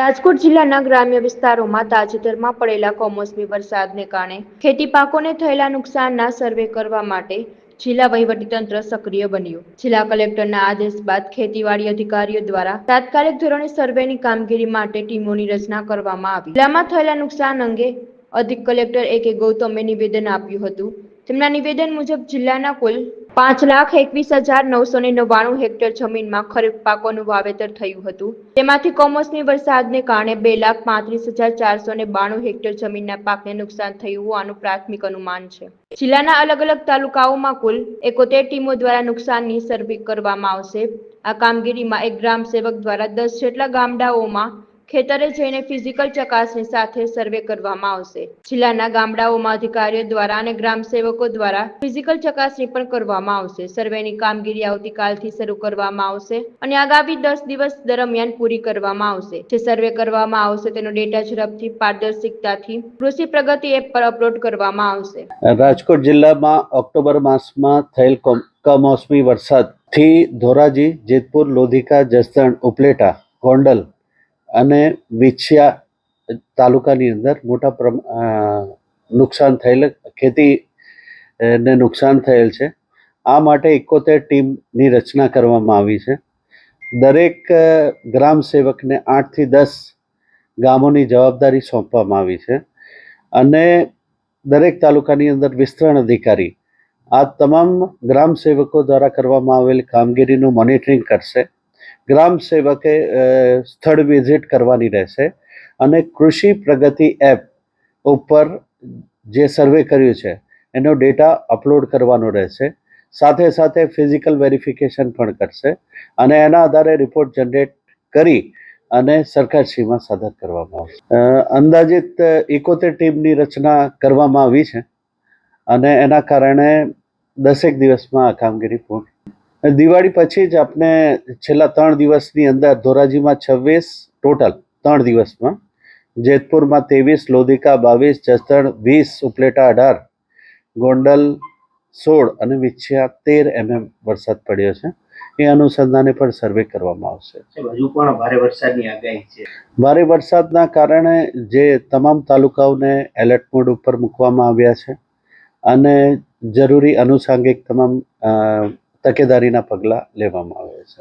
રાજકોટ જિલ્લાના ગ્રામ્ય વિસ્તારોમાં તાજેતરમાં પડેલા કમોસમી વરસાદને કારણે ખેતી પાકોને થયેલા નુકસાનના સર્વે કરવા માટે જિલ્લા વહીવટીતંત્ર સક્રિય બન્યું. જિલ્લા કલેક્ટરના આદેશ બાદ ખેતીવાડી અધિકારીઓ દ્વારા તાત્કાલિક ધોરણે સર્વેની કામગીરી માટે ટીમોની રચના કરવામાં આવી. જિલ્લામાં થયેલા નુકસાન અંગે અધિક કલેક્ટર એ કે ગૌતમે નિવેદન આપ્યું હતું. તેમના નિવેદન મુજબ જિલ્લાના કુલ પાંચ લાખ એકવીસ હજાર નવસો ને નવ્વાણું હેક્ટર જમીનમાં ખરીફ પાકોનું વાવેતર થયું હતું. તેમાંથી કમોસમી વરસાદને કારણે બે લાખ પાંત્રીસ હજાર ચારસો ને બાણું હેક્ટર જમીનના પાકને નુકસાન થયું હોવાનું પ્રાથમિક અનુમાન છે. જિલ્લાના અલગ અલગ તાલુકાઓમાં કુલ એકોતેર ટીમો દ્વારા નુકસાનની સર્વે કરવામાં આવશે. આ કામગીરીમાં એક ગ્રામ સેવક દ્વારા દસ જેટલા ગામડાઓમાં ખેતરે જઈને ફિઝિકલ ચકાસણી સાથે સર્વે કરવામાં આવશે. જિલ્લાના ગામડાઓમાં અધિકારીઓ દ્વારા અને ગ્રામ સેવકો દ્વારા ફિઝિકલ ચકાસણી પણ કરવામાં આવશે. સર્વેની કામગીરી આવતીકાલથી શરૂ કરવામાં આવશે અને આગામી દસ દિવસ દરમિયાન પૂરી કરવામાં આવશે. જે સર્વે કરવામાં આવશે તેનો ડેટા ઝડપથી પારદર્શિકતાથી કૃષિ પ્રગતિ એપ પર અપલોડ કરવામાં આવશે. રાજકોટ જિલ્લામાં ઓક્ટોબર માસમાં થયેલ કમ- કમોસમી વરસાદથી ધોરાજી, જેતપુર, લોધિકા, જસદણ, ઉપલેટા, ગોંડલ અને વિછિયા તાલુકાની અંદર મોટા પ્રમાણ નુકસાન થયેલ, ખેતી ને નુકસાન થયેલ છે. આ માટે એકોતેર ટીમની રચના કરવામાં આવી છે. દરેક ગ્રામ સેવકને આઠથી દસ ગામોની જવાબદારી સોંપવામાં આવી છે. અને દરેક તાલુકાની અંદર વિસ્તરણ અધિકારી, આ તમામ ગ્રામ સેવકો દ્વારા કરવામાં આવેલ કામગીરીનું મોનિટરિંગ કરશે. ગ્રામ સેવકે સ્થળ વિઝિટ કરવાની રહેશે અને કૃષિ પ્રગતિ એપ ઉપર જે સર્વે કર્યું છે, એનો ડેટા અપલોડ કરવાનો રહેશે. સાથે સાથે ફિઝિકલ વેરિફિકેશન પણ કરશે અને એના આધારે રિપોર્ટ જનરેટ કરી અને સરકારશ્રીમાં સાદર કરવામાં આવશે. અંદાજિત એકોતેર ટીમની રચના કરવામાં આવી છે અને એના કારણે દસેક દિવસમાં આ કામગીરી પૂર્ણ દિવાળી પછી જ આપણે છેલ્લા ત્રણ દિવસની અંદર ધોરાજીમાં છવ્વીસ ટોટલ ત્રણ દિવસમાં જેતપુરમાં ત્રેવીસ લોધિકા બાવીસ જસદણ વીસ ઉપલેટા અઢાર ગોંડલ સોળ અને વિછિયા તેર એમએમ વરસાદ પડ્યો છે. એ અનુસંધાને પણ સર્વે કરવામાં આવશે. હજુ પણ ભારે વરસાદની આગાહી છે. ભારે વરસાદના કારણે જે તમામ તાલુકાઓને એલર્ટ મોડ ઉપર મૂકવામાં આવ્યા છે અને જરૂરી અનુસાંગિક તમામ તકેદારીના પગલાં લેવામાં આવે છે.